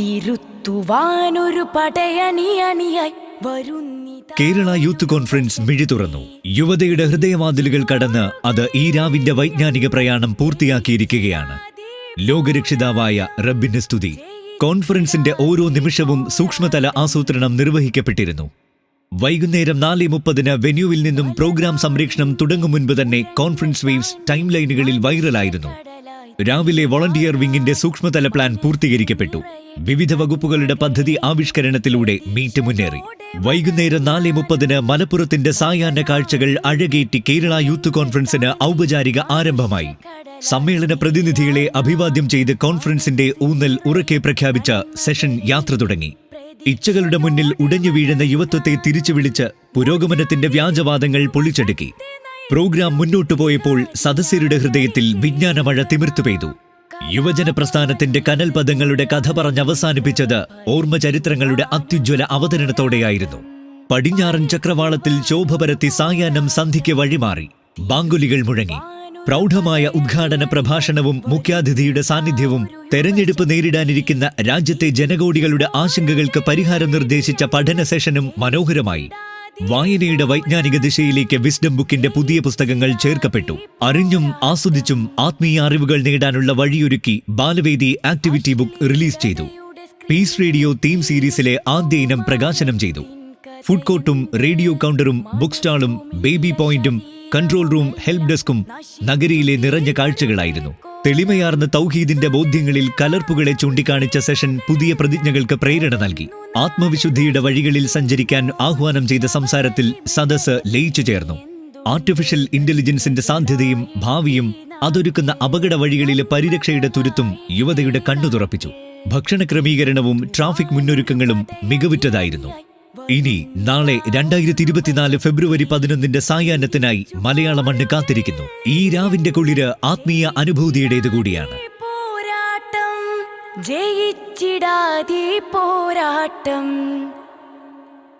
തിരുത്തുവാനൊരു പടയണിയണിയായി Kerala youth conference മിഴി തുറന്നു. യുവതയുടെ ഹൃദയവാതിലുകൾ കടന്ന് അത് ഈ രാവിന്റെ വൈജ്ഞാനിക പ്രയാണം പൂർത്തിയാക്കിയിരിക്കുകയാണ്. ലോകരക്ഷിതാവായ റബ്ബിന് സ്തുതി. കോൺഫറൻസിന്റെ ഓരോ നിമിഷവും സൂക്ഷ്മതല ആസൂത്രണം നിർവഹിക്കപ്പെട്ടിരുന്നു. വൈകുന്നേരം നാല് മുപ്പതിന് വെന്യൂവിൽ നിന്നും പ്രോഗ്രാം സംരക്ഷണം തുടങ്ങും മുൻപ് തന്നെ കോൺഫറൻസ് വേവ്സ് ടൈം ലൈനുകളിൽ വൈറലായിരുന്നു. രാവിലെ വോളണ്ടിയർ വിങ്ങിന്റെ സൂക്ഷ്മതല പ്ലാൻ പൂർത്തീകരിക്കപ്പെട്ടു. വിവിധ വകുപ്പുകളുടെ പദ്ധതി ആവിഷ്കരണത്തിലൂടെ മീറ്റ് മുന്നേറി. വൈകുന്നേരം നാല് മുപ്പതിന് മലപ്പുറത്തിന്റെ സായാഹ്ന കാഴ്ചകൾ അഴകേറ്റി കേരള യൂത്ത് കോൺഫറൻസിന് ഔപചാരിക ആരംഭമായി. സമ്മേളന പ്രതിനിധികളെ അഭിവാദ്യം ചെയ്ത് കോൺഫറൻസിന്റെ ഊന്നൽ ഉറക്കെ പ്രഖ്യാപിച്ച സെഷൻ യാത്ര തുടങ്ങി. ഇച്ഛകളുടെ മുന്നിൽ ഉടഞ്ഞു വീഴുന്ന യുവത്വത്തെ തിരിച്ചു വിളിച്ച് പുരോഗമനത്തിന്റെ വ്യാജവാദങ്ങൾ പൊളിച്ചടുക്കി. പ്രോഗ്രാം മുന്നോട്ടു പോയപ്പോൾ സദസ്യരുടെ ഹൃദയത്തിൽ വിജ്ഞാനമഴ തിമിർത്തു പെയ്തു. യുവജന പ്രസ്ഥാനത്തിന്റെ കനൽ പദങ്ങളുടെ കഥ പറഞ്ഞ് അവസാനിപ്പിച്ചത് ഓർമ്മ ചരിത്രങ്ങളുടെ അത്യുജ്വല അവതരണത്തോടെയായിരുന്നു. പടിഞ്ഞാറൻ ചക്രവാളത്തിൽ ശോഭ പരത്തി സായാഹ്നം സന്ധിക്ക് വഴിമാറി. ബാങ്കുലികൾ മുഴങ്ങി. പ്രൗഢമായ ഉദ്ഘാടന പ്രഭാഷണവും മുഖ്യാതിഥിയുടെ സാന്നിധ്യവും തെരഞ്ഞെടുപ്പ് നേരിടാനിരിക്കുന്ന രാജ്യത്തെ ജനകോടികളുടെ ആശങ്കകൾക്ക് പരിഹാരം നിർദ്ദേശിച്ച പഠന സെഷനും മനോഹരമായി. വായനയുടെ വൈജ്ഞാനിക ദിശയിലേക്ക് വിസ്ഡം ബുക്കിന്റെ പുതിയ പുസ്തകങ്ങൾ ചേർക്കപ്പെട്ടു. അറിഞ്ഞും ആസ്വദിച്ചും ആത്മീയ അറിവുകൾ നേടാനുള്ള വഴിയൊരുക്കി ബാലവേദി ആക്ടിവിറ്റി ബുക്ക് റിലീസ് ചെയ്തു. പീസ് റേഡിയോ തീം സീരീസിലെ ആദ്യ ഇനം പ്രകാശനം ചെയ്തു. ഫുഡ് കോർട്ടും റേഡിയോ കൗണ്ടറും ബുക്ക് സ്റ്റാളും ബേബി പോയിന്റും കൺട്രോൾ റൂം ഹെൽപ് ഡെസ്കും നഗരിയിലെ നിറഞ്ഞ കാഴ്ചകളായിരുന്നു. തെളിമയാർന്ന തൗഹീദിന്റെ ബോധ്യങ്ങളിൽ കലർപ്പുകളെ ചൂണ്ടിക്കാണിച്ച സെഷൻ പുതിയ പ്രതിജ്ഞകൾക്ക് പ്രേരണ നൽകി. ആത്മവിശുദ്ധിയുടെ വഴികളിൽ സഞ്ചരിക്കാൻ ആഹ്വാനം ചെയ്ത സംസാരത്തിൽ സദസ് ലയിച്ചു ചേർന്നു. ആർട്ടിഫിഷ്യൽ ഇന്റലിജൻസിന്റെ സാധ്യതയും ഭാവിയും അതൊരുക്കുന്ന അപകട വഴികളിലെ പരിരക്ഷയുടെ തുരുത്തും യുവതയുടെ കണ്ണു തുറപ്പിച്ചു ഭക്ഷണ ക്രമീകരണവും ട്രാഫിക് മുന്നൊരുക്കങ്ങളും മികവുറ്റതായിരുന്നു. ഇനി നാളെ രണ്ടായിരത്തി ഇരുപത്തിനാല് ഫെബ്രുവരി പതിനൊന്നിന്റെ സായാഹ്നത്തിനായി മലയാള മണ്ണ് കാത്തിരിക്കുന്നു. ഈ രാവിന്റെ കുളിര് ആത്മീയ അനുഭൂതിയുടേത് കൂടിയാണ്. ജയിച്ചിടാതെ പോരാട്ടം.